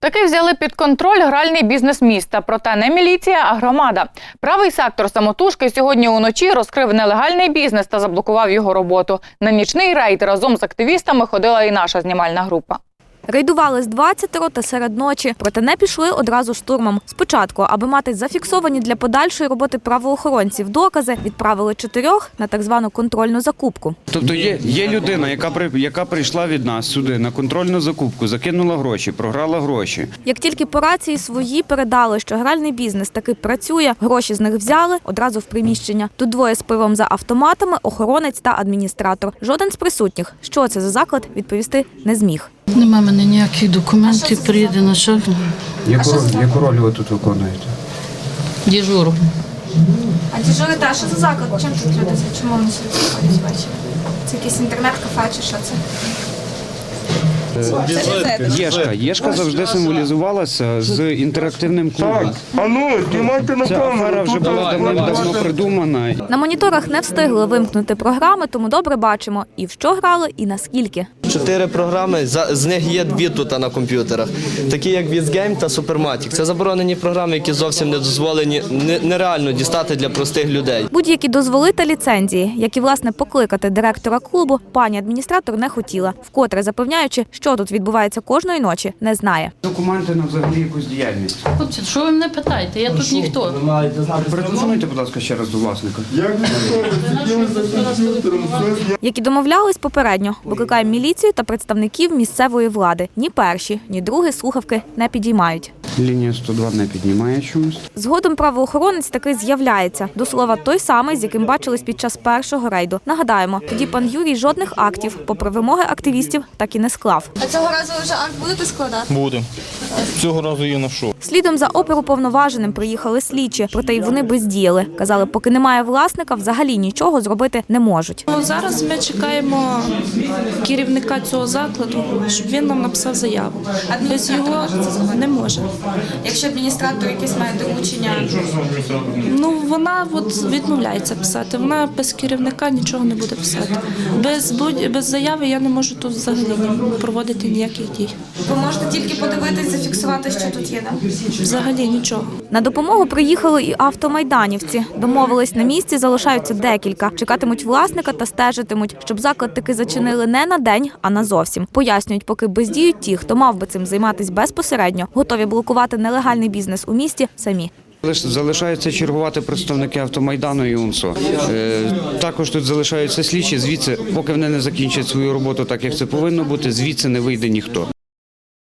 Таки взяли під контроль гральний бізнес міста. Проте не міліція, а громада. Правий сектор самотужки сьогодні уночі розкрив нелегальний бізнес та заблокував його роботу. На нічний рейд разом з активістами ходила і наша знімальна група. Рейдували з 20 та серед ночі, проте не пішли одразу штурмом. Спочатку, аби мати зафіксовані для подальшої роботи правоохоронців докази, відправили чотирьох на так звану контрольну закупку. Тобто є, є людина, яка при яка прийшла від нас сюди на контрольну закупку, закинула гроші, програла гроші. Як тільки по рації свої передали, що гральний бізнес таки працює, гроші з них взяли одразу в приміщення. Тут двоє з пивом за автоматами, охоронець та адміністратор. Жоден з присутніх, що це за заклад, відповісти не зміг. Нема мене ніяких документів, приїде на що Яку, яку роль ви тут виконуєте? дежуру. А дежурите, а що за заклад? Чим тут люди? Чому вони сюди приходять ввечері? Це якийсь інтернет-кафе чи що це? Єшка. Єшка завжди символізувалася з інтерактивним клубом. А ну, знімайте на Ця афера камеру. вже Тут була давним-давно придумана. На моніторах не встигли вимкнути програми, тому добре бачимо і в що грали, і наскільки. Чотири програми, за- з них є дві тут на комп'ютерах, такі як Vizgame та Supermatic. Це заборонені програми, які зовсім не дозволені, нереально дістати для простих людей. Будь-які дозволи та ліцензії, як і власне покликати директора клубу, пані адміністратор не хотіла, вкотре запевняючи, що тут відбувається кожної ночі, не знає. Документи на взагалі якусь діяльність. Хлопці, що ви мене питаєте? Я тут ніхто. Перетелефонуйте, будь ласка, ще раз до власника. Як ви готові? Сиділи за комп'ютером, все Як і домовлялись попередньо, викликаємо міліцію та представників місцевої влади. Ні перші, ні другі слухавки не підіймають. Лінія 102 не піднімає чомусь. Згодом правоохоронець таки з'являється. До слова, той самий, з яким бачились під час першого рейду. Нагадаємо, тоді пан Юрій жодних актів, попри вимоги активістів, так і не склав. А цього разу вже акт будете складати? Буде. Цього разу є на що. Слідом за оперуповноваженим приїхали слідчі, проте й вони бездіяли. Казали, поки немає власника, взагалі нічого зробити не можуть. Ну, Зараз ми чекаємо керівника цього закладу, щоб він нам написав заяву. Без його не може. Якщо адміністратор якесь має доручення, Ну вона от відмовляється писати. Вона без керівника нічого не буде писати. Без будь без заяви я не можу тут взагалі проводити ніяких дій. ви можете тільки подивитись, зафіксувати, що тут є. Да? Взагалі нічого. На допомогу приїхали і автомайданівці. Домовились на місці, залишаються декілька. Чекатимуть власника та стежитимуть, щоб заклад таки зачинили не на день, а на зовсім. Пояснюють, поки бездіють ті, хто мав би цим займатися безпосередньо, готові блокувати нелегальний бізнес у місті самі. Лиш- Залишаються чергувати представники автомайдану і УНСО. Е, також тут залишаються слідчі. Звідси, поки вони не закінчать свою роботу, так як це повинно бути, звідси не вийде ніхто.